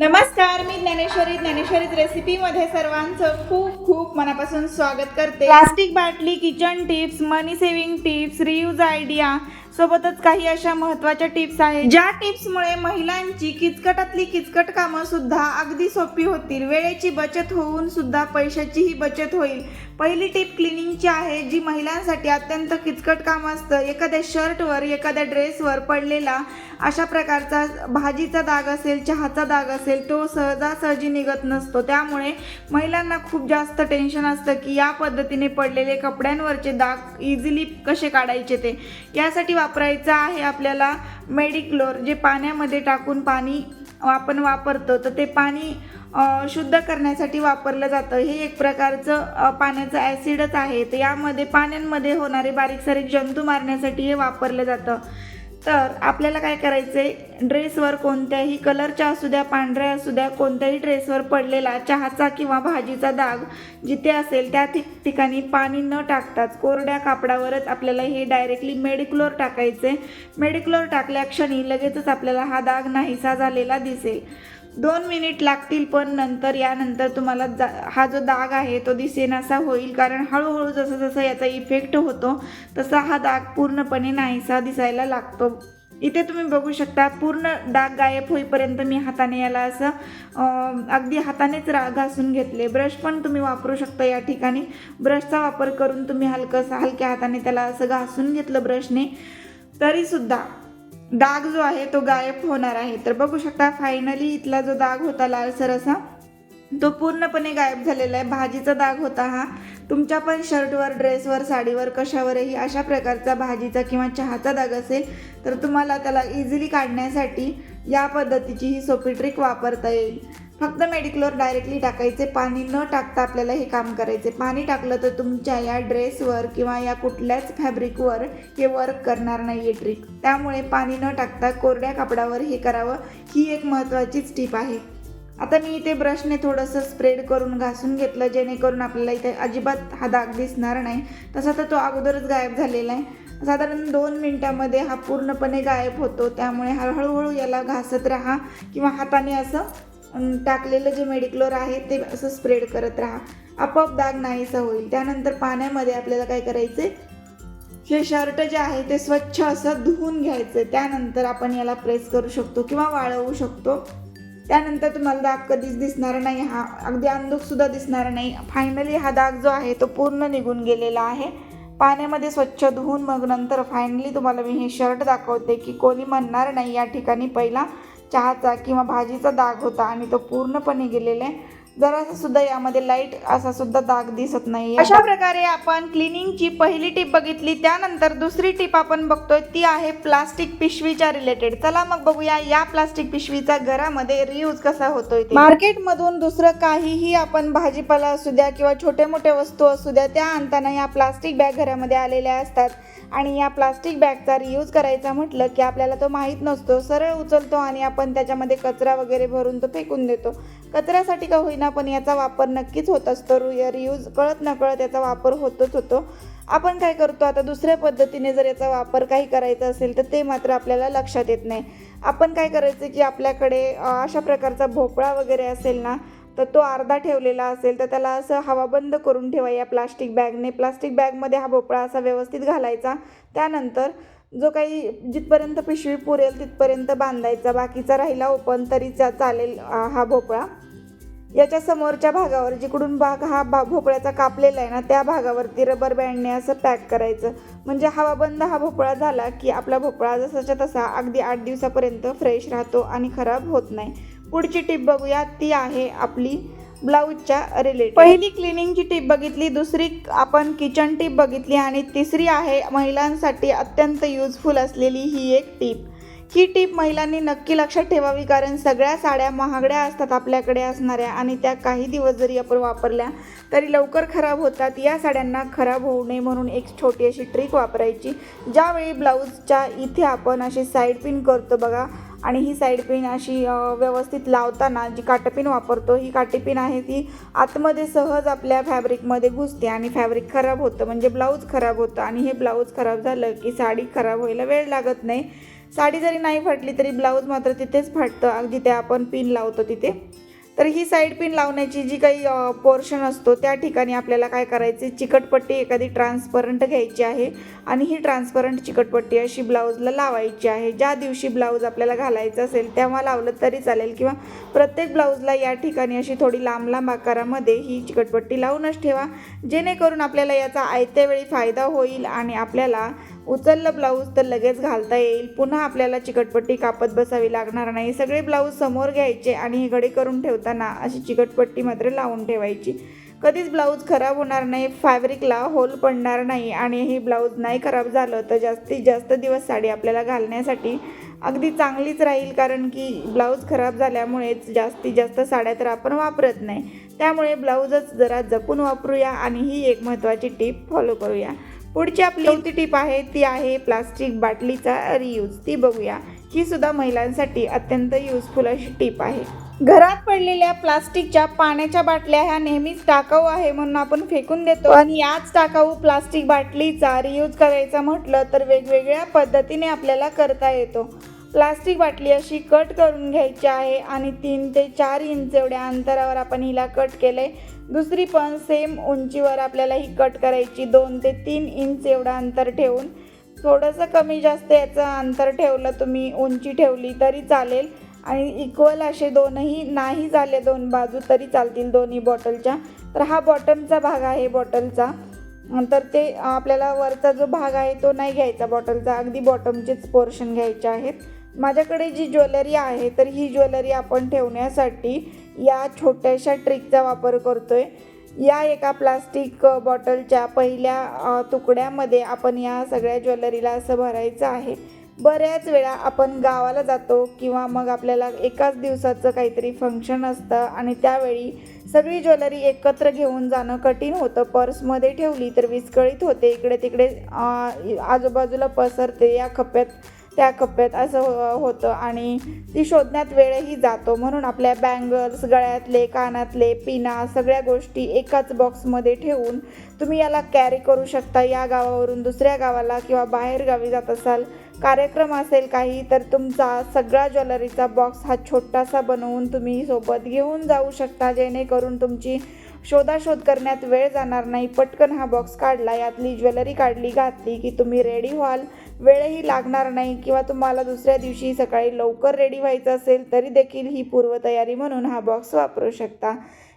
नमस्कार मी ज्ञानेश्वरी. ज्ञानेश्वरीच रेसिपीमध्ये सर्वांचं खूप खूप मनापासून स्वागत करते. प्लास्टिक बाटली kitchen tips money saving tips reuse idea सोबतच काही अशा महत्त्वाच्या टिप्स आहेत. ज्या टिप्समुळे महिलांची किचकटातली किचकट कामं सुद्धा अगदी सोपी होतील. वेळेची बचत होऊन सुद्धा पैशाचीही बचत होईल. पहिली टिप क्लिनिंगची आहे जी महिलांसाठी अत्यंत किचकट काम असतं. एखाद्या शर्टवर एखाद्या ड्रेसवर पडलेला अशा प्रकारचा भाजीचा दाग असेल चहाचा दाग असेल तो सहजासहजी निघत नसतो. त्यामुळे महिलांना खूप जास्त टेन्शन असतं की या पद्धतीने पडलेले कपड्यांवरचे दाग इझिली कसे काढायचे ते. यासाठी वापरायचं आहे आपल्याला मेडिक्लोर जे पाण्यामध्ये टाकून पाणी आपण वापरतो तर ते पाणी शुद्ध करण्यासाठी वापरलं जातं. हे एक प्रकारचं पाण्याचं ॲसिडच आहे. तर यामध्ये पाण्यांमध्ये होणारे बारीक सारीक जंतू मारण्यासाठी हे वापरलं जातं. तर आपल्याला काय करायचं आहे ड्रेसवर कोणत्याही कलरच्या असू द्या पांढऱ्या असू द्या कोणत्याही ड्रेसवर पडलेला चहाचा किंवा भाजीचा दाग जिथे असेल त्या ठिकाणी पाणी न टाकताच कोरड्या कापडावरच आपल्याला हे डायरेक्टली मेडिक्लोर टाकायचे मेडिक्लोर टाकल्या क्षणी लगेचच आपल्याला हा दाग नाहीसा झालेला दिसेल. दोन मिनिट लागतील पण नंतर यानंतर तुम्हाला जा हा जो दाग आहे तो दिसेनासा होईल. कारण हळूहळू जसं जसं याचा इफेक्ट होतो तसा हा दाग पूर्णपणे नाहीसा दिसायला लागतो. इथे तुम्ही बघू शकता पूर्ण डाग गायब होईपर्यंत मी हाताने याला असं अगदी हातानेच रा घासून घेतले. ब्रश पण तुम्ही वापरू शकता या ठिकाणी. ब्रशचा वापर करून तुम्ही हलकंसं हलक्या हाताने त्याला असं घासून घेतलं ब्रशने. तरीसुद्धा डाग जो आहे तो गायब होणार आहे. तर बघू शकता फायनली इथला जो दाग होता लालसर असा तो पूर्णपणे गायब झालेला आहे. भाजीचा दाग होता हा. तुमच्या पण शर्टवर ड्रेसवर साडीवर कशावरही अशा प्रकारचा भाजीचा किंवा चहाचा दाग असेल तर तुम्हाला त्याला इझिली काढण्यासाठी या पद्धतीची ही सोपी ट्रिक वापरता येईल. फक्त मेडिक्लोर डायरेक्टली टाकायचे पाणी न टाकता आपल्याला हे काम करायचे. पाणी टाकलं तर तुमच्या या ड्रेसवर किंवा या कुठल्याच फॅब्रिकवर हे वर्क करणार नाही आहे ट्रिक त्यामुळे पाणी न टाकता कोरड्या कापडावर हे करावं ही एक महत्त्वाचीच टीप आहे. आता मी इथे ब्रशने थोडंसं स्प्रेड करून घासून घेतलं जेणेकरून आपल्याला इथे अजिबात हा दाग दिसणार नाही. तसा तर तो अगोदरच गायब झालेला आहे. साधारण दोन मिनटामध्ये हा पूर्णपणे गायब होतो. त्यामुळे हळूहळू याला घासत राहा किंवा हाताने असं टाकलेलं जे मेडिक्लोर आहे ते असं स्प्रेड करत राहा. आपोआप दाग नाहीसा होईल. त्यानंतर पाण्यामध्ये आपल्याला काय करायचं हे शर्ट जे आहे ते स्वच्छ असं धुवून घ्यायचं त्यानंतर आपण याला प्रेस करू शकतो किंवा वाळवू शकतो. त्यानंतर तुम्हाला दाग कधीच दिसणार नाही. हा अगदी अंधुकसुद्धा दिसणार नाही. फायनली हा दाग जो आहे तो पूर्ण निघून गेलेला आहे. पाण्यामध्ये स्वच्छ धुवून मग नंतर फायनली तुम्हाला मी हे शर्ट दाखवते की कोणी म्हणणार नाही या ठिकाणी पहिला. चहाचा किंवा भाजीचा दाग होता आणि तो पूर्णपणे गेलेला आहे जरासा सुद्धा यामध्ये लाइट असा सुद्धा दाग दिसत नाही अशा प्रकारे आपण क्लिनिंगची पहिली टीप बघितली त्यानंतर दुसरी टीप आपण बघतोय ती आहे प्लास्टिक पिशवीच्या रिलेटेड चला मग बघूया या प्लास्टिक पिशवीचा घरामध्ये रियूज कसा होतोय मार्केटमधून दुसरं काहीही आपण भाजीपाला असू द्या किंवा छोटे मोठे वस्तू असू द्या त्या आणताना या प्लास्टिक बॅग घरामध्ये आलेल्या असतात. आणि या प्लास्टिक बॅगचा रियूज करायचा म्हटलं की आपल्याला तो माहीत नसतो सरळ उचलतो आणि आपण त्याच्यामध्ये कचरा वगैरे भरून तो फेकून देतो. कचऱ्यासाठी का होईना पण याचा वापर नक्कीच होत असतो. रियूज कळत नकळत याचा वापर होतच होतो. आपण काय करतो? आता दुसऱ्या पद्धतीने जर याचा वापर काही करायचा असेल तर ते मात्र आपल्याला लक्षात येत नाही. आपण काय करायचं की आपल्याकडे अशा प्रकारचा भोपळा वगैरे असेल ना तर तो अर्धा ठेवलेला असेल तर त्याला असं हवा बंद करून ठेवा या प्लास्टिक बॅगने. प्लास्टिक बॅगमध्ये हा भोपळा असा व्यवस्थित घालायचा. त्यानंतर जो काही जिथपर्यंत पिशवी पुरेल तिथपर्यंत बांधायचा. बाकीचा राहिला ओपन तरी चा- चालेल हा भोपळा. याच्या समोरच्या भागावर जिकडून भाग हा भा भोपळ्याचा कापलेला आहे ना त्या भागावरती रबर बँडने असं पॅक करायचं. म्हणजे हवा बंद हा भोपळा झाला की आपला भोपळा जसाच्या तसा अगदी आठ दिवसापर्यंत फ्रेश राहतो आणि खराब होत नाही. पुढची टीप बघूया ती आहे आपली ब्लाऊजच्या रिलेटेड पहिली क्लिनिंगची टीप बघितली दुसरी आपण किचन टीप बघितली आणि तिसरी आहे महिलांसाठी अत्यंत युजफुल असलेली ही एक टीप ही टीप महिलांनी नक्की लक्षात ठेवावी कारण सगळ्या साड्या महागड्या असतात आपल्याकडे असणाऱ्या आणि त्या काही दिवस जरी आपण वापरल्या तरी लवकर खराब होतात. या साड्यांना खराब होऊ नये म्हणून एक छोटी अशी ट्रिक वापरायची ज्यावेळी ब्लाऊजच्या इथे आपण अशी साईड पिन करतो बघा आणि ही साईड पिन अशी व्यवस्थित लावताना जी काटपिन वापरतो ही काटेपिन आहे ती आतमध्ये सहज आपल्या फॅब्रिकमध्ये घुसते आणि फॅब्रिक खराब होतं. म्हणजे ब्लाऊज खराब होतं आणि हे ब्लाऊज खराब झालं की साडी खराब व्हायला वेळ लागत नाही. साडी जरी नाही फाटली तरी ब्लाऊज मात्र तिथेच फाटतं. अगदी ते आपण पिन लावतो तिथे. तर ही साईड पिन लावण्याची जी काही पोर्शन असतो त्या ठिकाणी आपल्याला काय करायचे? चिकटपट्टी एखादी ट्रान्सपरंट घ्यायची आहे आणि ही ट्रान्सपरंट चिकटपट्टी अशी ब्लाऊजला लावायची आहे. ज्या दिवशी ब्लाऊज आपल्याला घालायचं असेल तेव्हा लावलं तरी चालेल किंवा प्रत्येक ब्लाऊजला या ठिकाणी अशी थोडी लांब लांब आकारामध्ये ही चिकटपट्टी लावूनच ठेवा. जेणेकरून आपल्याला याचा आयत्या वेळी फायदा होईल आणि आपल्याला उचललं ब्लाऊज तर लगेच घालता येईल. पुन्हा आपल्याला चिकटपट्टी कापत बसावी लागणार नाही. सगळे ब्लाऊज समोर घ्यायचे आणि हे घडी करून ठेवताना अशी चिकटपट्टी मात्र लावून ठेवायची. कधीच ब्लाऊज खराब होणार नाही फॅब्रिकला होल पडणार नाही आणि हे ब्लाऊज नाही खराब झालं तर जास्तीत जास्त दिवस साडी आपल्याला घालण्यासाठी अगदी चांगलीच राहील. कारण की ब्लाऊज खराब झाल्यामुळेच जास्तीत जास्त साड्या तर आपण वापरत नाही. त्यामुळे ब्लाऊजच जरा जपून वापरूया आणि ही एक महत्त्वाची टीप फॉलो करूया. पुढची आपली चौथी टीप आहे ती आहे प्लास्टिक बाटलीचा रियूज ती बघूया. ही सुद्धा महिलांसाठी अत्यंत युजफुल अशी टीप आहे. घरात पडलेल्या प्लास्टिकच्या पाण्याच्या बाटल्या ह्या नेहमीच टाकाऊ आहे म्हणून आपण फेकून देतो. आणि याच टाकाऊ प्लास्टिक बाटलीचा रियूज करायचा म्हटलं तर वेगवेगळ्या पद्धतीने आपल्याला करता येतो. प्लास्टिक बाटली अशी कट करून घ्यायची आहे आणि तीन ते चार इंच एवढ्या अंतरावर आपण हिला कट केलं आहे दुसरी पण सेम उंचीवर आपल्याला ही कट करायची दोन ते तीन इंच एवढं अंतर ठेवून. थोडंसं कमी जास्त याचं अंतर ठेवलं तुम्ही उंची ठेवली तरी चालेल. आणि इक्वल असे दोनही नाही झाले दोन बाजू तरी चालतील दोन्ही बॉटलच्या. तर हा बॉटमचा भाग आहे बॉटलचा. तर ते आपल्याला वरचा जो भाग आहे तो नाही घ्यायचा बॉटलचा अगदी बॉटमचेच पोर्शन घ्यायचे आहेत. माझ्याकडे जी ज्वेलरी आहे तर ही ज्वेलरी आपण ठेवण्यासाठी या छोट्याशा ट्रिकचा वापर करतो आहे या एका प्लास्टिक बॉटलच्या पहिल्या तुकड्यामध्ये आपण या सगळ्या ज्वेलरीला असं भरायचं आहे. बऱ्याच वेळा आपण गावाला जातो किंवा मग आपल्याला एकाच दिवसाचं काहीतरी फंक्शन असतं आणि त्यावेळी सगळी ज्वेलरी एकत्र घेऊन जाणं कठीण होतं. पर्समध्ये ठेवली तर विस्कळीत होते. इकडे तिकडे आजूबाजूला पसरते. या खप्प्यात त्या कप्प्यात असं हो- होतं आणि ती शोधण्यात वेळही जातो. म्हणून आपल्या बँगल्स गळ्यातले कानातले पिना सगळ्या गोष्टी एकाच बॉक्समध्ये ठेवून तुम्ही याला कॅरी करू शकता. या गावावरून दुसऱ्या गावाला किंवा बाहेर गावी जात असाल कार्यक्रम असेल काही तर तुमचा सगळा ज्वेलरीचा बॉक्स हा छोटासा बनवून तुम्ही सोबत घेऊन जाऊ शकता. जेणेकरून तुमची शोधाशोध करण्यात वेळ जाणार नाही. पटकन हा बॉक्स काढला यातली ज्वेलरी काढली घातली की तुम्ही रेडी व्हाल. वेळही लागणार नाही किंवा तुम्हाला दुसऱ्या दिवशी सकाळी लवकर रेडी व्हायचं असेल तरी देखील ही पूर्वतयारी म्हणून हा बॉक्स वापरू शकता.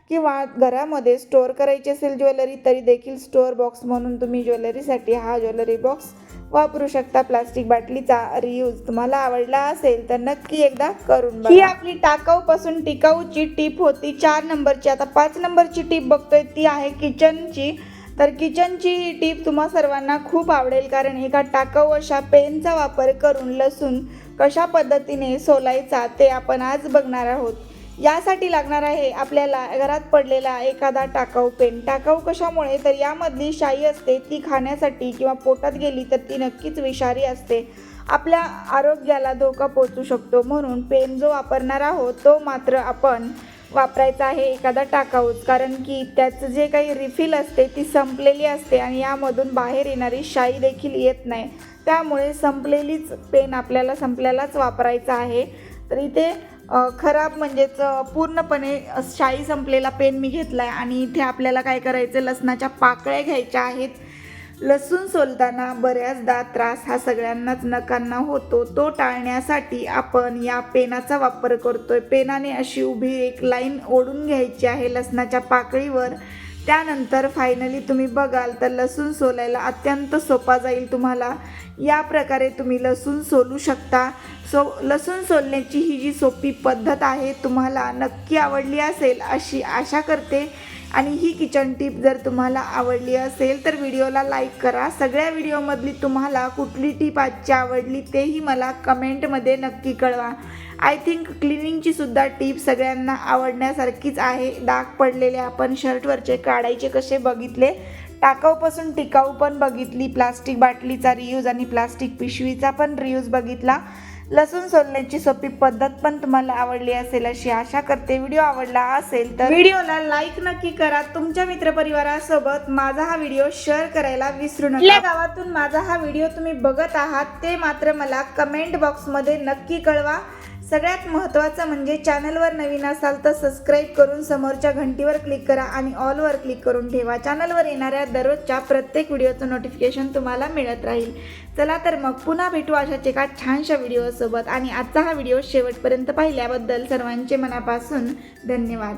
किंवा घरामध्ये स्टोअर करायची असेल ज्वेलरी तरी देखील स्टोअर बॉक्स म्हणून तुम्ही ज्वेलरीसाठी हा ज्वेलरी बॉक्स वापरू शकता. प्लास्टिक बाटलीचा रियूज तुम्हाला आवडला असेल तर नक्की एकदा करून ही आपली टाकाऊ पासून टिकाऊची टीप होती. चार नंबरची आता पाच नंबरची टीप बघतोय. ती आहे किचनची तर किचनची ही टीप तुम्हा सर्वांना खूप आवडेल कारण एका टाकाऊ अशा पेनचा वापर करून लसूण कशा पद्धतीने सोलायचा ते आपण आज बघणार आहोत. यासाठी लागणार आहे आपल्याला घरात पडलेला एखादा टाकाऊ पेन. टाकाऊ कशामुळे? तर यामधली शाई असते ती खाण्यासाठी किंवा पोटात गेली तर ती नक्कीच विषारी असते. आपल्या आरोग्याला धोका पोचू शकतो म्हणून पेन जो वापरणार आहोत तो मात्र आपण वापरायचा आहे एखादा टाकाऊच. कारण की त्याचं जे काही रिफिल असते ती संपलेली असते आणि यामधून बाहेर येणारी शाई देखील येत नाही. त्यामुळे संपलेलीच पेन आपल्याला संपल्यालाच वापरायचा आहे. तर इथे खराब म्हणजेच पूर्णपणे शाई संपलेला पेन मी घेतला आहे आणि इथे आपल्याला काय करायचं लसणाच्या पाकळ्या घ्यायच्या आहेत. लसूण सोलताना बऱ्याचदा त्रास हा सगळ्यांनाच नकांना होतो. तो टाळण्यासाठी आपण या पेनाचा वापर करतोय. पेनाने अशी उभी एक लाईन ओढून घ्यायची आहे लसणाच्या पाकळीवर. त्यानंतर फायनली तुम्ही बघाल तर लसूण सोलायला अत्यंत सोपा जाईल तुम्हाला. या प्रकारे तुम्ही लसूण सोलू शकता. सो लसूण सोलण्याची ही जी सोपी पद्धत आहे तुम्हाला नक्की आवडली असेल अशी आशा करते. आणि ही किचन टीप जर तुम्हाला आवडली असेल तर व्हिडिओला लाईक करा. सगळ्या व्हिडिओमधली तुम्हाला कुठली टीप आजची आवडली तेही मला कमेंटमध्ये नक्की कळवा. आय थिंक क्लिनिंगची सुद्धा टीप सगळ्यांना आवडण्यासारखीच आहे. डाग पडलेले आपण शर्टवरचे काढायचे कसे बघितले? टाकाऊपासून टिकाऊ पण बघितली प्लास्टिक बाटलीचा रियूज आणि प्लास्टिक पिशवीचा पण रियूज बघितला. लसूण सोलण्याची सोपी पद्धत पण तुम्हाला आवडली असेल अशी आशा करते. व्हिडिओ आवडला असेल तर व्हिडिओला लाईक नक्की करा. तुमच्या मित्रपरिवारासोबत माझा हा व्हिडिओ शेअर करायला विसरू नका. गावातून माझा हा व्हिडिओ तुम्ही बघत आहात ते मात्र मला कमेंट बॉक्समध्ये नक्की कळवा. सगळ्यात महत्त्वाचं म्हणजे चॅनलवर नवीन असाल तर सबस्क्राईब करून समोरच्या घंटीवर क्लिक करा आणि ऑलवर क्लिक करून ठेवा. चॅनलवर येणाऱ्या दररोजच्या प्रत्येक व्हिडिओचं नोटिफिकेशन तुम्हाला मिळत राहील. चला तर मग पुन्हा भेटू अशाच एका छानशा व्हिडिओसोबत आणि आजचा हा व्हिडिओ शेवटपर्यंत पाहिल्याबद्दल सर्वांचे मनापासून धन्यवाद.